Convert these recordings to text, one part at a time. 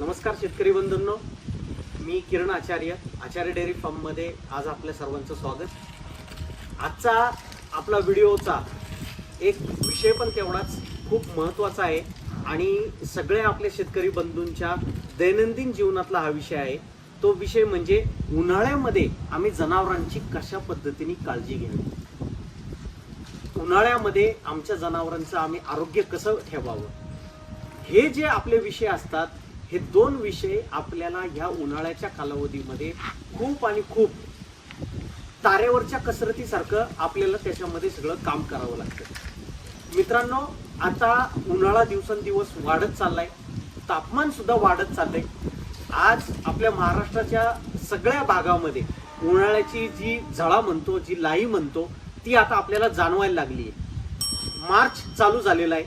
नमस्कार शेतकरी बंधूंनो. मी किरण आचार्य आचार्य डेअरी फार्ममध्ये आज आपल्या सर्वांचं स्वागत. आजचा आपला व्हिडिओचा एक विषय पण तेवढाच खूप महत्त्वाचा आहे आणि सगळ्या आपल्या शेतकरी बंधूंच्या दैनंदिन जीवनातला हा विषय आहे. तो विषय म्हणजे उन्हाळ्यामध्ये आम्ही जनावरांची कशा पद्धतीने काळजी घ्यावी? उन्हाळ्यामध्ये आमच्या जनावरांचं आम्ही आरोग्य कसं ठेवावं? हे जे आपले विषय असतात हे दोन विषय आपल्याला ह्या उन्हाळ्याच्या कालावधीमध्ये खूप आणि खूप तारेवरच्या कसरतीसारखं आपल्याला त्याच्यामध्ये सगळं काम करावं लागतं. मित्रांनो आता उन्हाळा दिवसेंदिवस वाढत चाललाय. तापमान सुद्धा वाढत चाललंय. आज आपल्या महाराष्ट्राच्या सगळ्या भागामध्ये उन्हाळ्याची जी झळा म्हणतो जी लाई म्हणतो ती आता आपल्याला जाणवायला लागली आहे. मार्च चालू झालेला आहे.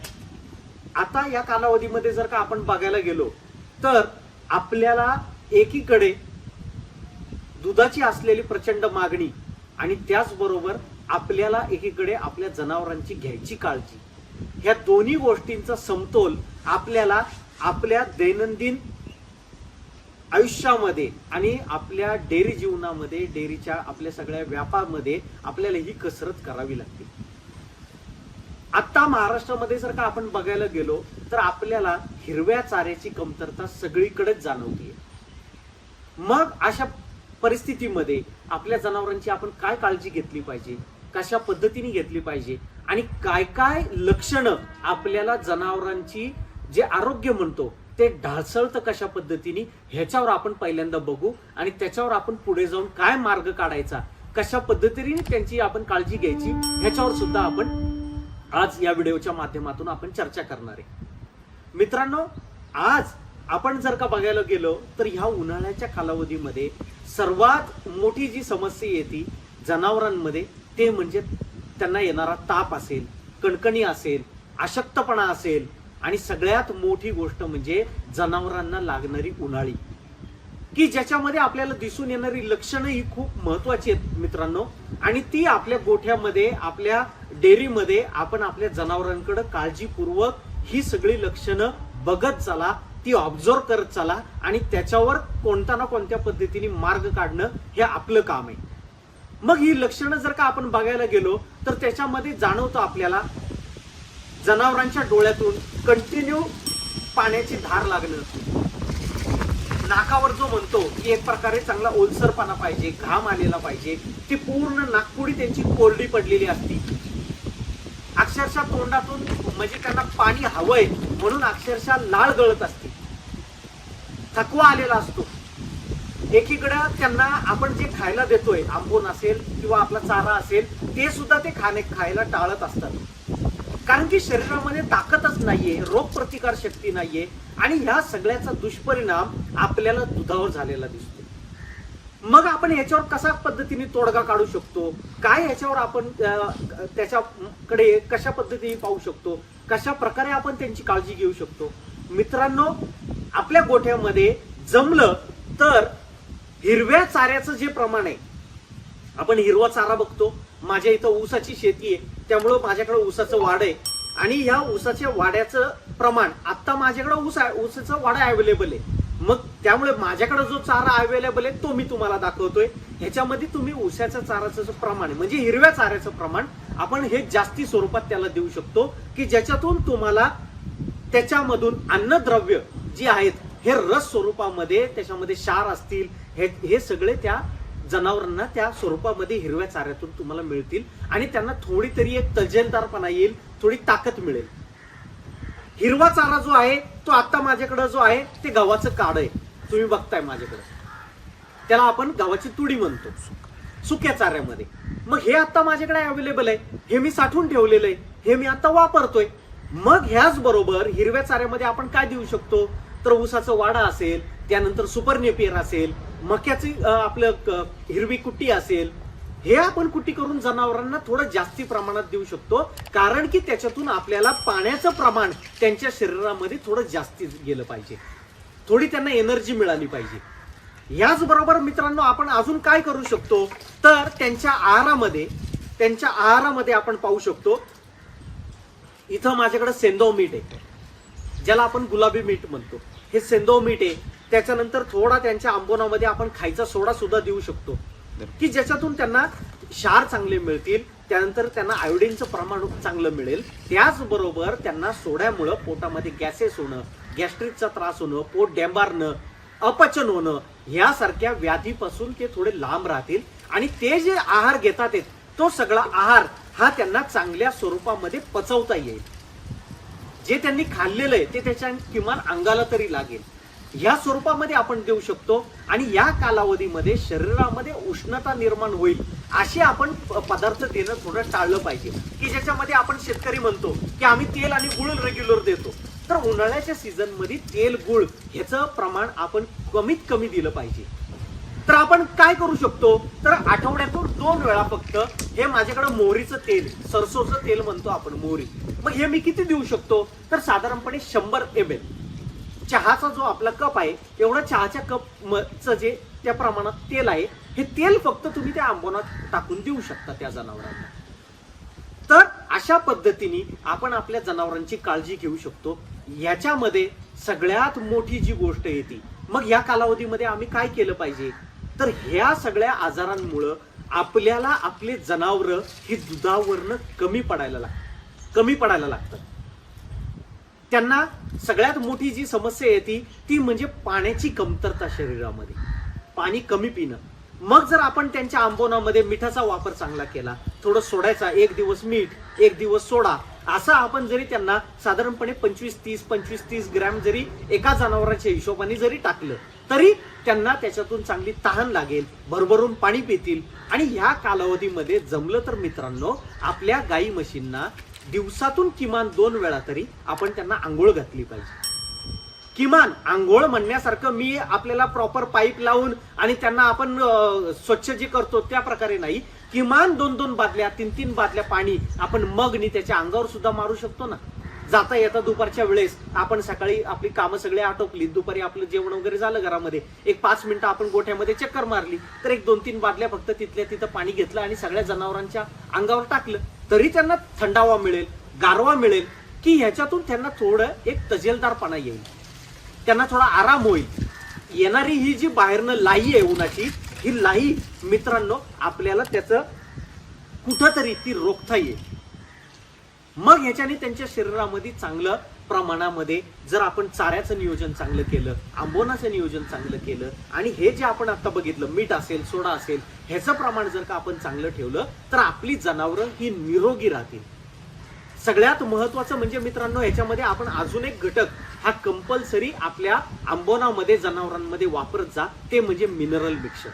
आता या कालावधीमध्ये जर का आपण बघायला गेलो तर आपल्याला एकीकडे दुधाची असलेली प्रचंड मागणी आणि त्याचबरोबर आपल्याला एकीकडे आपल्या जनावरांची घ्यायची काळजी. ह्या दोन्ही गोष्टींचा समतोल आपल्याला आपल्या दैनंदिन आयुष्यामध्ये आणि आपल्या डेअरी जीवनामध्ये डेअरीच्या आपल्या सगळ्या व्यापामध्ये आपल्याला ही कसरत करावी लागते. आता महाराष्ट्रामध्ये जर का आपण बघायला गेलो तर आपल्याला हिरव्या चाऱ्याची कमतरता सगळीकडेच जाणवतीये. मग अशा परिस्थितीमध्ये आपल्या जनावरांची आपण काय काळजी घेतली पाहिजे? कशा पद्धतीने घेतली पाहिजे? आणि काय काय लक्षणं आपल्याला जनावरांची जे आरोग्य म्हणतो ते ढासळतं कशा पद्धतीने ह्याच्यावर आपण पहिल्यांदा बघू आणि त्याच्यावर आपण पुढे जाऊन काय मार्ग काढायचा? कशा पद्धतीने त्यांची आपण काळजी घ्यायची? ह्याच्यावर सुद्धा आपण आज या व्हिडिओच्या माध्यमातून आपण चर्चा करणार आहे. मित्रांनो आज आपण जर का बघायला गेलो तर ह्या उन्हाळ्याच्या कालावधीमध्ये सर्वात मोठी जी समस्या येते जनावरांमध्ये ते म्हणजे त्यांना येणारा ताप असेल कणकणी असेल अशक्तपणा असेल आणि सगळ्यात मोठी गोष्ट म्हणजे जनावरांना लागणारी उन्हाळी. की ज्याच्यामध्ये आपल्याला दिसून येणारी लक्षणं ही खूप महत्वाची आहेत मित्रांनो. आणि ती आपल्या गोठ्यामध्ये आपल्या डेअरीमध्ये आपण आपल्या जनावरांकडे काळजीपूर्वक ही सगळी लक्षणं बघत चला ती ऑब्झर्व करत चला आणि त्याच्यावर कोणत्या ना कोणत्या पद्धतीने मार्ग काढणं हे आपलं काम आहे. मग ही लक्षणं जर का आपण बघायला गेलो तर त्याच्यामध्ये जाणवतो आपल्याला जनावरांच्या डोळ्यातून कंटिन्यू पाण्याची धार लागणं. नाकावर जो म्हणतो की एक प्रकारे चांगला ओलसरपणा पाहिजे घाम आलेला पाहिजे ती पूर्ण नागपुडी त्यांची कोरडी पडलेली असती. अक्षरशः तोंडातून म्हणजे त्यांना पाणी हवंय म्हणून अक्षरशः लाळ गळत असते. थकवा आलेला असतो. एकीकडं त्यांना आपण जे खायला देतोय आंबोन असेल किंवा आपला चारा असेल ते सुद्धा ते खाणे खायला टाळत असतात. कारण की शरीरामध्ये ताकदच नाहीये रोग प्रतिकार शक्ती नाहीये आणि ह्या सगळ्याचा दुष्परिणाम आपल्याला दुधावर झालेला दिसतो. मग आपण याच्यावर कशा पद्धतीने तोडगा काढू शकतो? काय याच्यावर आपण त्याच्याकडे कशा पद्धतीने पाहू शकतो? कशा प्रकारे आपण त्यांची काळजी घेऊ शकतो? मित्रांनो आपल्या गोठ्यामध्ये जमलं तर हिरव्या चाऱ्याचं जे प्रमाण आहे आपण हिरवा चारा बघतो. माझ्या इथं ऊसाची शेती आहे त्यामुळं माझ्याकडे ऊसाचं वाढ आहे. आणि ह्या ऊसाच्या वाड्याचं प्रमाण आता माझ्याकडे ऊस आहे ऊसाचं वाडा अवेलेबल आहे. मग त्यामुळे माझ्याकडे जो चारा अवेलेबल आहे तो मी तुम्हाला दाखवतोय. ह्याच्यामध्ये तुम्ही ऊसाच्या चाराचं प्रमाण म्हणजे हिरव्या चाऱ्याचं प्रमाण आपण हे जास्ती स्वरूपात त्याला देऊ शकतो की ज्याच्यातून तुम्हाला त्याच्यामधून अन्नद्रव्य जी आहेत हे रस स्वरूपामध्ये त्याच्यामध्ये क्षार असतील हे हे सगळे त्या जनावरांना त्या स्वरूपामध्ये हिरव्या चाऱ्यातून तुम्हाला मिळतील. आणि त्यांना थोडी तरी एक तजेलदारपणा येईल थोडी ताकद मिळेल. हिरवा चारा जो आहे तो आता माझ्याकडे जो आहे ते गव्हाचं काढ आहे. तुम्ही बघताय माझ्याकडे. त्याला आपण गव्हाची तुडी म्हणतो. सुक्या चाऱ्यामध्ये. मग हे आता माझ्याकडे अवेलेबल आहे. हे मी साठवून ठेवलेलं आहे. हे मी आता वापरतोय. मग ह्याच बरोबर हिरव्या चाऱ्यामध्ये आपण काय देऊ शकतो? तर ऊसाचं वाडा असेल त्यानंतर सुपर नेपियर असेल मक्याची आपलं क- हिरवी कुट्टी असेल हे आपण कुट्टी करून जनावरांना थोडं जास्ती प्रमाणात देऊ शकतो? कारण की त्याच्यातून आपल्याला पाण्याचं प्रमाण त्यांच्या शरीरामध्ये थोडं जास्ती गेलं पाहिजे. थोडी त्यांना एनर्जी मिळाली पाहिजे. याचबरोबर मित्रांनो आपण अजून काय करू शकतो? तर त्यांच्या आहारामध्ये त्यांच्या आहारामध्ये आपण पाहू शकतो इथं माझ्याकडे सेंदव मीठ आहे. ज्याला आपण गुलाबी मीठ म्हणतो. हे सेंदो मीठ आहे. त्याच्यानंतर थोडा त्यांच्या आंबोनामध्ये आपण खायचा सोडा सुद्धा देऊ शकतो. की ज्याच्यातून त्यांना क्षार चांगले मिळतील त्यानंतर त्यांना आयोडीनचं प्रमाण चांगलं मिळेल. त्याचबरोबर त्यांना सोड्यामुळं पोटामध्ये गॅसेस होणं गॅस्ट्रिकचा त्रास होणं पोट डेंबारणं अपचन होणं ह्यासारख्या व्याधीपासून ते थोडे लांब राहतील. आणि ते जे आहार घेतात आहेत, तो सगळा आहार हा त्यांना चांगल्या स्वरूपामध्ये पचवता येईल. जे त्यांनी खाल्लेलं आहे ते त्याच्या किमान अंगाला तरी लागेल. या स्वरूपामध्ये आपण देऊ शकतो आणि या कालावधीमध्ये शरीरामध्ये उष्णता निर्माण होईल असे आपण पदार्थ देणं थोडं टाळलं पाहिजे. की ज्याच्यामध्ये आपण शेतकरी म्हणतो की आम्ही तेल आणि गुळ रेग्युलर देतो. तर उन्हाळ्याच्या सीझनमध्ये तेल गुळ ह्याचं प्रमाण आपण कमीत कमी दिलं पाहिजे. तर आपण काय करू शकतो? तर आठवड्यातून दोन वेळा फक्त हे माझ्याकडे मोहरीचं तेल सरसोचं तेल म्हणतो आपण मोहरी. मग हे मी किती देऊ शकतो? तर साधारणपणे शंभर एम एल चहाचा जो आपला कप आहे एवढा चहाच्या कप जे त्या प्रमाणात तेल आहे हे तेल फक्त तुम्ही त्या आंबोनात टाकून देऊ शकता त्या जनावरांना. तर अशा पद्धतीने आपण आपल्या जनावरांची काळजी घेऊ शकतो. याच्यामध्ये सगळ्यात मोठी जी गोष्ट येते मग या कालावधीमध्ये आम्ही काय केलं पाहिजे? तर ह्या सगळ्या आजारांमुळं आपल्याला आपले जनावरं ही दुधावरनं कमी पडायला लाग कमी पडायला लागतात. त्यांना सगळ्यात मोठी जी समस्या येते ती म्हणजे पाण्याची कमतरता शरीरामध्ये. पाणी कमी पिणं. मग जर आपण त्यांच्या आंबोनामध्ये मिठाचा वापर चांगला केला थोडं सोडायचा एक दिवस मीठ एक दिवस सोडा असं आपण जरी त्यांना साधारणपणे पंचवीस तीस पंचवीस तीस ग्रॅम जरी एका जनावरांच्या हिशोबाने जरी टाकलं तरी त्यांना त्याच्यातून चांगली तहान लागेल भरभरून पाणी पितील. आणि ह्या कालावधीमध्ये जमलं तर मित्रांनो आपल्या गाई म्हशींना दिवसातून किमान दोन वेळा तरी आपण त्यांना आंघोळ घातली पाहिजे. किमान आंघोळ म्हणण्यासारखं मी आपल्याला प्रॉपर पाईप लावून आणि त्यांना आपण स्वच्छ जे करतो त्या प्रकारे नाही. किमान दोन दोन बादल्या तीन तीन बादल्या पाणी आपण मगनी त्याच्या अंगावर सुद्धा मारू शकतो ना. जाता येता दुपारच्या वेळेस आपण सकाळी आपली कामं सगळी आटोपली दुपारी आपलं जेवण वगैरे झालं घरामध्ये. एक पाच मिनिटं आपण गोठ्यामध्ये चक्कर मारली तर एक दोन तीन बादल्या फक्त तिथल्या तिथं पाणी घेतलं आणि सगळ्या जनावरांच्या अंगावर टाकलं. तरी त्यांना थंडावा मिळेल गारवा मिळेल की ह्याच्यातून त्यांना थोडं एक तजेलदारपणा येईल. त्यांना थोडा आराम होईल. येणारी ही जी बाहेरनं लाई आहे उन्हाची ही लाई मित्रांनो आपल्याला त्याचं कुठंतरी ती रोखता येईल. मग ह्याच्याने त्यांच्या शरीरामध्ये चांगलं प्रमाणामध्ये जर आपण चाऱ्याचं नियोजन चांगलं केलं आंबोनाचं नियोजन चांगलं केलं आणि हे जे आपण आता बघितलं मीठ असेल सोडा असेल ह्याचं प्रमाण जर का आपण चांगलं ठेवलं तर आपली जनावरं ही निरोगी राहतील. सगळ्यात महत्वाचं म्हणजे मित्रांनो ह्याच्यामध्ये आपण अजून एक घटक हा कंपल्सरी आपल्या आंबोनामध्ये जनावरांमध्ये वापरत जा ते म्हणजे मिनरल मिक्सर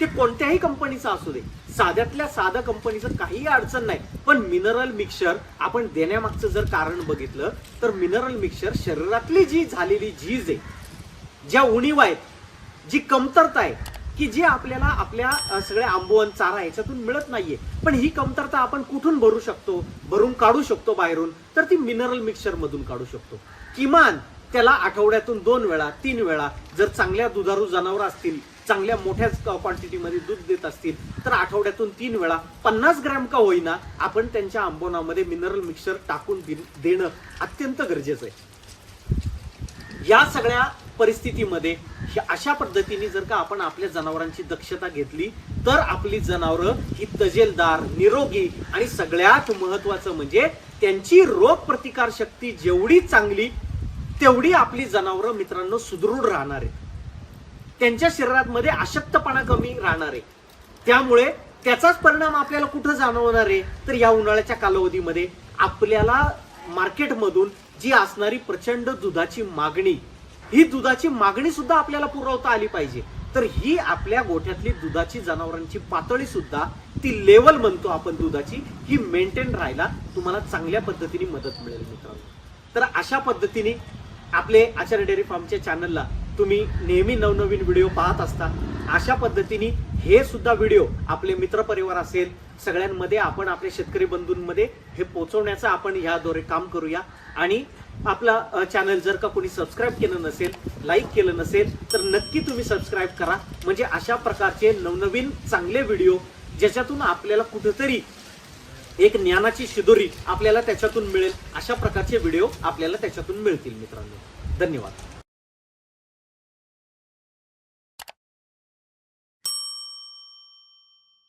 ते कोणत्याही कंपनीचं असू दे. साध्यातल्या साध्या कंपनीचं काहीही अडचण नाही. पण मिनरल मिक्सर आपण देण्यामागचं जर कारण बघितलं तर मिनरल मिक्सर शरीरातली जी झालेली झीज आहे ज्या उणीव आहेत जी कमतरता आहे की जी आपल्याला आपल्या सगळ्या आंबोवन चारा याच्यातून मिळत नाहीये. पण ही कमतरता आपण कुठून भरू शकतो? भरून काढू शकतो बाहेरून तर ती मिनरल मिक्सर मधून काढू शकतो. किमान त्याला आठवड्यातून दोन वेळा तीन वेळा जर चांगल्या दुधारू जनावर असतील चांगल्या मोठ्या क्वांटिटीमध्ये दूध देत असतील तर आठवड्यातून तीन वेळा पन्नास ग्रॅम का होईना आपण त्यांच्या आंबोनामध्ये मिनरल मिक्सर टाकून देणं अत्यंत गरजेचं आहे. या सगळ्या परिस्थितीमध्ये अशा पद्धतीने जर का आपण आपल्या जनावरांची दक्षता घेतली तर आपली जनावरं ही तजेलदार निरोगी आणि सगळ्यात महत्वाचं म्हणजे त्यांची रोग प्रतिकार शक्ती जेवढी चांगली तेवढी आपली जनावरं मित्रांनो सुदृढ राहणार आहेत. त्यांच्या शरीरामध्ये अशक्तपणा कमी राहणार आहे. त्यामुळे त्याचाच परिणाम आपल्याला कुठं जाणवणार आहे? तर या उन्हाळ्याच्या कालावधीमध्ये आपल्याला मार्केटमधून जी असणारी प्रचंड दुधाची मागणी ही दुधाची मागणी सुद्धा आपल्याला पुरवता आली पाहिजे. तर ही आपल्या गोठ्यातली दुधाची जनावरांची पातळी सुद्धा ती लेवल म्हणतो आपण दुधाची ही मेंटेन राहायला तुम्हाला चांगल्या पद्धतीने मदत मिळेल मित्रांनो. तर अशा पद्धतीने आपले आचार्य डेअरी फार्मच्या चॅनलला तुम्ही नेहमी नवनवीन व्हिडिओ पाहत असता अशा पद्धतीने हे सुद्धा व्हिडिओ आपले मित्रपरिवार असेल सगळ्यांमध्ये आपण आपल्या शेतकरी बंधूंमध्ये हे पोचवण्याचं आपण ह्याद्वारे काम करूया. आणि आपला चॅनल जर का कोणी सबस्क्राईब केलं नसेल लाईक केलं नसेल तर नक्की तुम्ही सबस्क्राईब करा. म्हणजे अशा प्रकारचे नवनवीन चांगले व्हिडिओ ज्याच्यातून आपल्याला कुठंतरी एक ज्ञानाची शिदोरी आपल्याला त्याच्यातून मिळेल अशा प्रकारचे व्हिडिओ आपल्याला त्याच्यातून मिळतील मित्रांनो. धन्यवाद.